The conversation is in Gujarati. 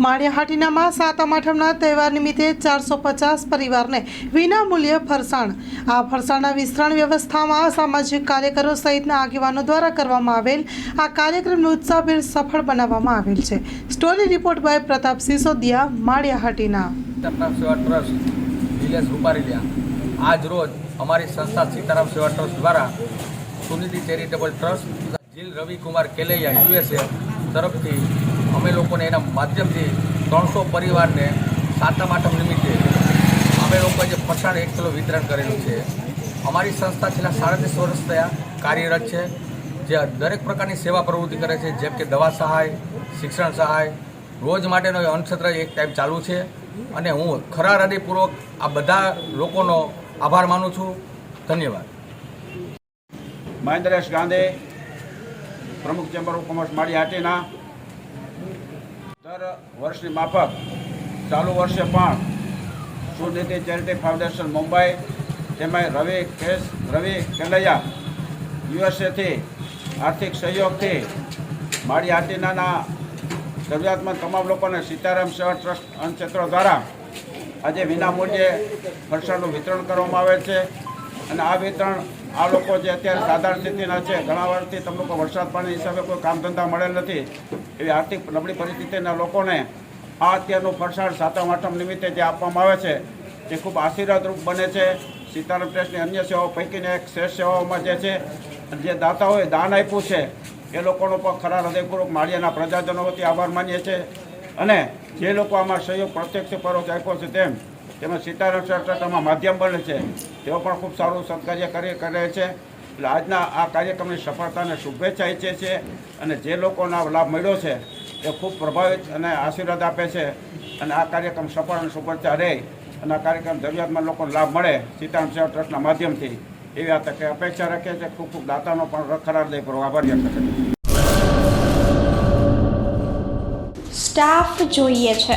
માળિયાહાટીનામાં સાતમ આઠમના તહેવાર નિમિત્તે ચારસો પચાસ પરિવારને વિના મૂલ્યે ફરસાણ. આ ફરસાણના વિસ્તરણ વ્યવસ્થામાં સામાજિક કાર્યકરો સહિતના આગેવાનો દ્વારા કરવામાં આવેલ આ કાર્યક્રમને ઉત્સાહભેર સફળ બનાવવામાં આવેલ છે. Story report by Pratap Sisodia, Maliyahatina. આજ રોજ અમારી સંસ્થા સીતારામ સેવા ટ્રસ્ટ દ્વારા Sunidhi charitable trust Jil Ravikumar Kelaiya USA તરફથી અમે લોકોને એના માધ્યમથી ત્રણસો પરિવારને સાતમ, આઠમ નિમિત્તે અમે લોકોએ જે ફરસાણ એક કિલો વિતરણ કરેલું છે, અમારી સંસ્થા છેલ્લા સાડત્રીસ વર્ષ થયા કાર્યરત છે, જે દરેક પ્રકારની સેવા પ્રવૃત્તિ કરે છે, જેમ કે દવા સહાય, શિક્ષણ સહાય, રોજ માટેનો અન્નક્ષેત્ર એક ટાઈમ ચાલુ છે, અને હું ખરા હૃદયપૂર્વક આ બધા લોકોનો આભાર માનું છું. ધન્યવાદ. મહેન્દ્રેશ ગાંધી, પ્રમુખ chamber of commerce Mali Hatina દર વર્ષની માફક ચાલુ વર્ષે પણ સુનિધિ ચેરિટી ફાઉન્ડેશન મુંબઈ તેમાં રવિ કેસ, રવિ કેલૈયા યુએસએથી આર્થિક સહયોગથી માળી આટીનાના જરૂરિયાતમંદ તમામ લોકોને સીતારામ સેવા ટ્રસ્ટ અન્નક્ષેત્રો દ્વારા આજે વિના મૂલ્યે ફરસાણનું વિતરણ કરવામાં આવે છે. અને આ વિતરણ આ લોકો જે અત્યારે સાધારણ સ્થિતિના છે, ઘણા વર્ષથી તમને કોઈ વરસાદ પાણી હિસાબે કોઈ કામ ધંધા મળેલ નથી, એવી આર્થિક નબળી પરિસ્થિતિના લોકોને આ અત્યારનું ફરસાણ સાતમ, આઠમ નિમિત્તે જે આપવામાં આવે છે તે ખૂબ આશીર્વાદરૂપ બને છે. સીતારામ ટ્રસ્ટની અન્ય સેવાઓ પૈકીની એક શ્રેષ્ઠ સેવાઓમાં જે છે, જે દાતાઓએ દાન આપ્યું છે, એ લોકોનો પણ ખરા હૃદયપૂર્વક માળિયાના પ્રજાજનો વતી આભાર માનીએ છીએ. અને જે લોકો આમાં સહયોગ પ્રત્યક્ષ પરોક્ષ આપ્યો છે તેમ તેમજ સીતારામ આમાં માધ્યમ બને છે. તેઓ પણ ખૂબ સારું સત્કાર્ય કરે કરે છે. એટલે આજના આ કાર્યક્રમની સફળતાને શુભેચ્છા ઈચ્છે છે અને જે લોકોને લાભ મળ્યો છે, એ ખૂબ પ્રભાવિત અને આશીર્વાદ આપે છે. અને આ કાર્યક્રમ સફળ અને શુભેચ્છા રહે અને આ કાર્યક્રમ જરૂરિયાતમાં લોકોને લાભ મળે સીતારામ સેવા ટ્રસ્ટના માધ્યમથી. એવી આ તકે અપેક્ષા રાખે છે ખૂબ ખૂબ દાતાનો પણ ખરા હૃદયપૂર્વક આભાર વ્યક્ત કરે સ્ટાફ જોઈએ છે.